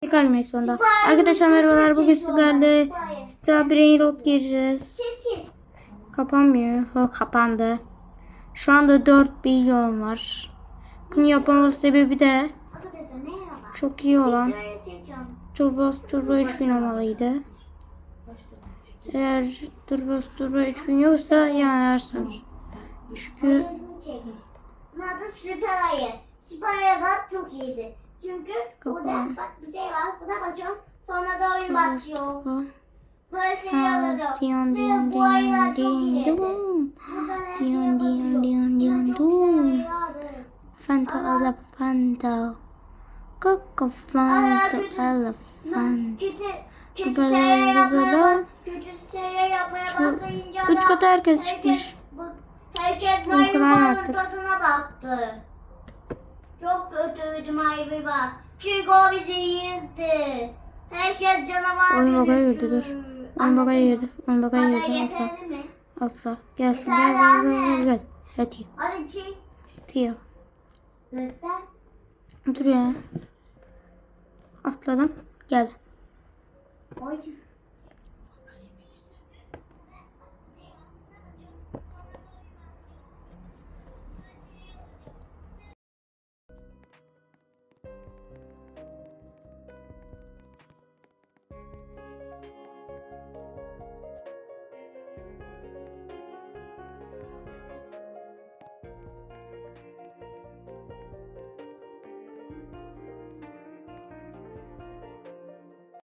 Tekrar girmek zorunda. Arkadaşlar merhabalar. Bugün sizlerle Star Brain Road gireceğiz. Kapanmıyor. Ha kapandı. Şu anda 4 milyon var. Bunu yapmamın sebebi de çok iyi olan. Turbo Turbo 3000 olmalıydı. Eğer Turbo Turbo 3000 yoksa yanarsınız. Çünkü adı Süper Ayı. Süper Ayı çok iyiydi. Çünkü burada Kapan. bak bir şey var. Buna basıyorum. Sonra da oyun başlıyor. Böyle şey. Buradan her Diyan şeye diyan basıyorum. diyan diyan Bunlar çok dum. güzel ayılardı. Fanta. Coco Fanta elephant. Kötü, kötü şeyler yapmaya, kötü şeyler yapmaya başlayınca üç da katı herkes herkes- çıkmış. Herkes Bunu maymun falan balığın yaptık. tadına baktı. Çok kötüydü maymun bak. Çünkü o bizi yedi. Herkes canavar Oyun baka dönüştü. girdi dur. Oyun baka girdi. Oyun baka Hadi girdi. Atla. Atla. Gelsin gel gel gel gel. Hadi. Hadi çık. Tio. Göster. Dur ya. Atladım. Gel. Oy.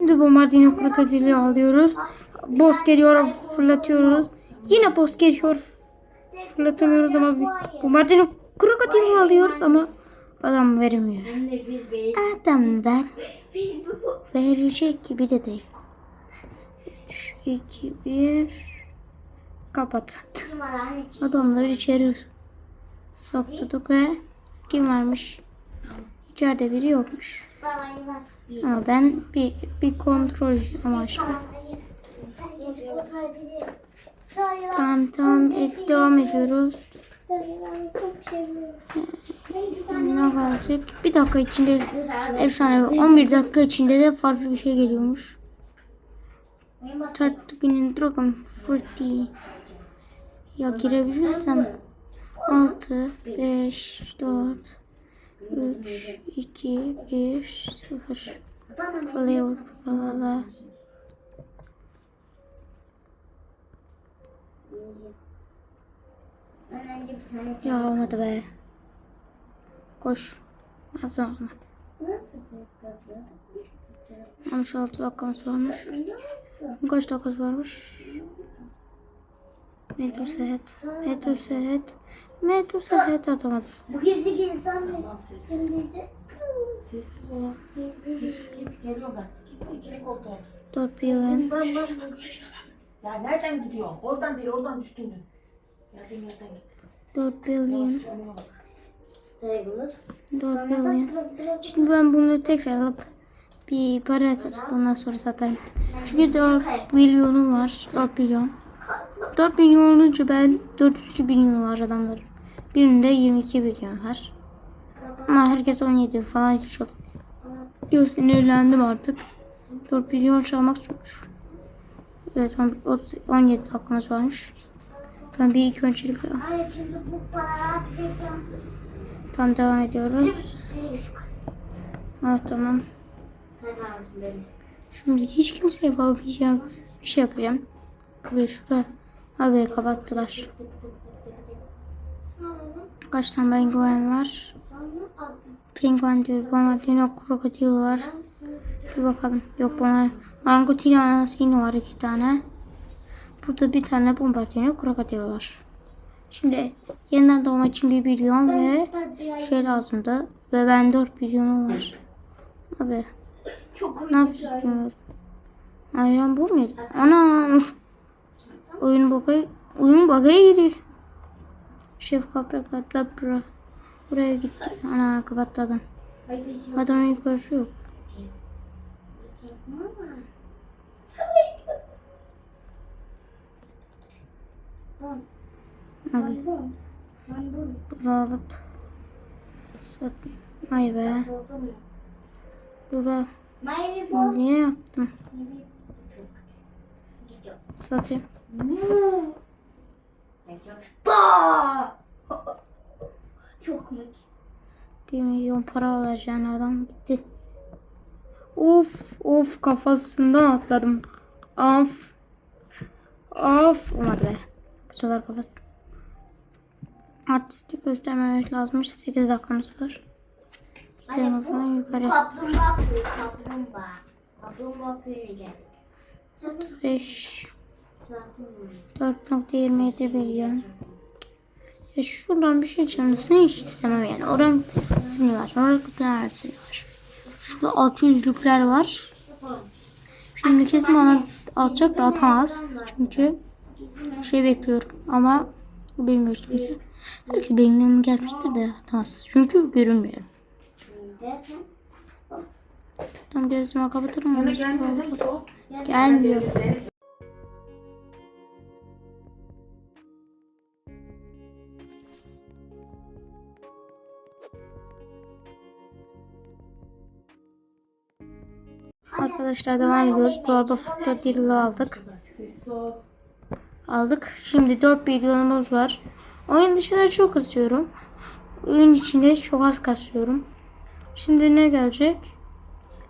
Şimdi bombardino krokodili alıyoruz. Boss geliyor fırlatıyoruz. Yine boss geliyor. Fırlatamıyoruz ama bir bombardino krokodili alıyoruz ama adam vermiyor. Adam ver. Bu. Verecek gibi de değil. 3, 2, 1. Kapat. Adamları içeri soktuk ve kim varmış? İçeride biri yokmuş. Ama ben bir, bir kontrol amaçlı. Tamam tamam ek devam ediyoruz. Ne kalacak? Bir dakika içinde efsane 11 dakika içinde de farklı bir şey geliyormuş. Start günün Dragon Fruity. Ya girebilirsem 6 5 4 3 2 1 0 Şuraları tane Ya olmadı be. Koş. Az zaman. Ama şu 6 dakikamız varmış. Kaç dakikası varmış? Seyahat. Metro seyahat atamadım. Bu gizli insan mı? Şimdi de Sessiz ol. Git geliyor ben. Git ikili koltuğa otur. 4 bilen. ben ben Ya nereden gidiyor? Oradan bir oradan düştün? Geldiğin yerden git. 4 billion. 4 billion. Şimdi ben bunu tekrar alıp bir para kasıp ondan sonra satarım. Çünkü 4 milyonum var. 4 milyon. 4 milyon olunca ben 402 milyon var adamların. Birinde 22 milyon var. Ama herkes 17 falan çalıyor. Yok sinirlendim artık. 4 milyon çalmak zormuş. Evet on- otuz- 17 dakikamız varmış. Ben bir ilk öncelik Hayır şimdi bu paralar bize tam devam ediyoruz. Sırf. Ha tamam. Şimdi hiç kimse yapamayacağım bir şey yapacağım. Abi şurada. Abi kapattılar. Kaç tane penguen var? Penguen diyoruz. Bombardino krokodil var. Bir bakalım. Yok bunlar. Marangotino anasino var iki tane. Burada bir tane bombardino krokodil var. Şimdi yeniden doğmak için bir milyon ve şey lazımdı. Ve ben 4 milyonum var. Abi Çok ne yapacağız. Ayran bu muydu? Ana. Oyun bakaya, oyun bakaya giriyor. Şef kapra katla bura. Buraya gitti. Ana kapattı adam. Adamın yukarısı yok. Abi bunu alıp sat. Ay be. Bura. Niye yaptım? Gidiyor. Satayım. Ba! Çok komik. 1 milyon para alacağın adam gitti. Of of kafasından atladım. Of. Of. Olmadı be. Bu sefer kapat. Artistik göstermemek lazımmış. 8 dakikamız var. Zaman yukarı. Kaplumbağa kuyu, kaplumbağa. Kaplumbağa kuyuna gel. 5 Zaten 4.27 milyon. Ya şuradan bir şey çalmasını hiç istemem yani. Oran sini var. Oran sini var. Şurada 600'lükler var. Şimdi kesin bana atacak da atamaz. Çünkü şey bekliyorum ama bilmiyoruz kimse. Belki benim gelmiştir de atamaz. Çünkü görünmüyor. Tam gözüme kapatırım. Gelmiyor Arkadaşlar devam ediyoruz. Bu arada Furta Dillo aldık. Aldık. Şimdi 4 milyonumuz var. Oyun dışında çok kasıyorum. Oyun içinde çok az kasıyorum. Şimdi ne gelecek?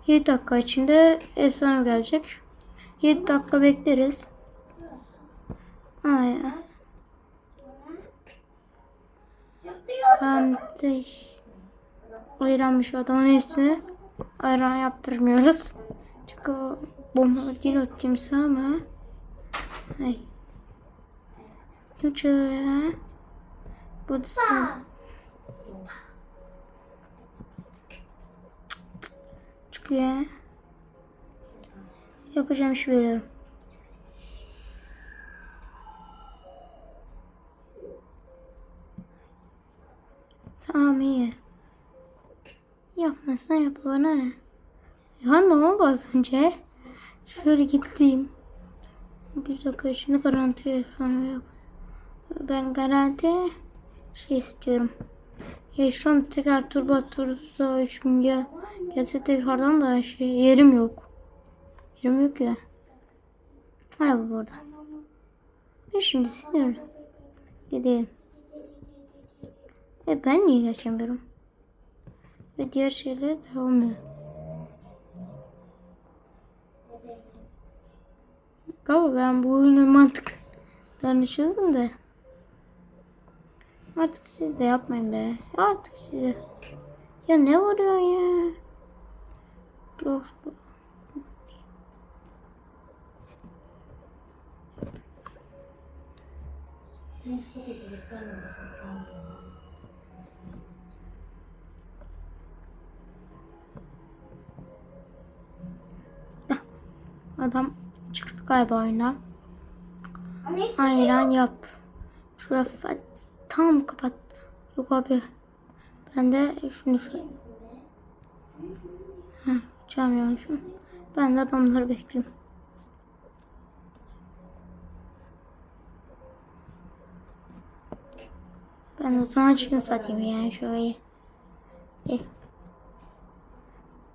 7 dakika içinde efsane gelecek. 7 dakika bekleriz. Ay. Kandeş. Ayranmış adamın ismi. Ayran yaptırmıyoruz. Çünkü o bomba dino timsah ama. Ay. Ya? Bu da çıkıyor ya. Yapacağım iş veriyorum. Tamam iyi. Yapmazsan yap bana ne? Ne oldu az önce? Şöyle gittim. Bir dakika şimdi garanti sonra yok. Ben garanti şey istiyorum. Ya şu an tekrar turbo tursa 3000 gel. Gelse tekrardan da şey yerim yok. Yerim yok ya. Araba burada. Ben şimdi siniyorum. Gidelim. E ben niye geçemiyorum? Ve diğer şeyler de olmuyor. Galiba ben bu oyunun mantıklarını çözdüm de. Artık siz de yapmayın be. Artık size. Ya ne vuruyor ya? Blok. Adam galiba. Ama hiç Ayran yap. Şuraya tam kapat. Yok abi. Ben de şunu şu. Heh, çalmıyormuşum. Ben de adamları bekliyorum. Ben o zaman şunu satayım yani şöyle. Eh.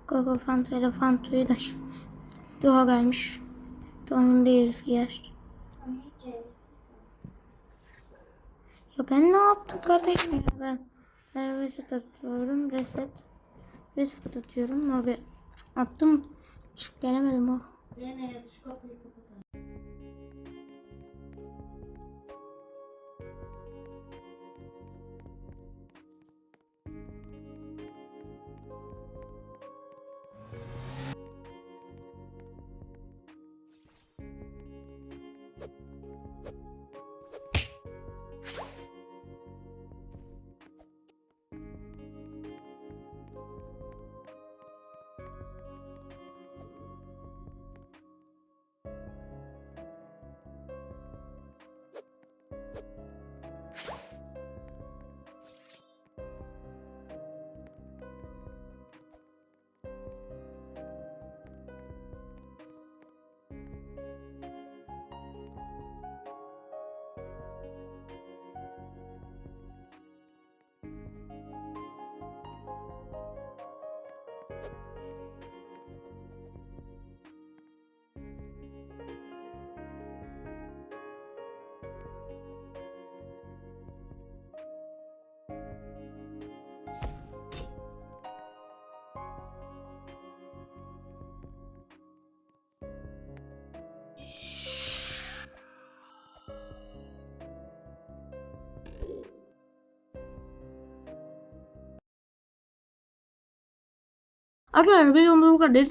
Gogo Fanta ile Fanta'yı da şu- Doğa gelmiş. Doğanın değil yer. Ya ben ne yaptım kardeşim ya ben. Ben reset atıyorum. Reset. Reset atıyorum abi. Attım. Çık gelemedim o. Deniz, şu kapıyı kapat. Arkadaşlar videomuz bu kadar.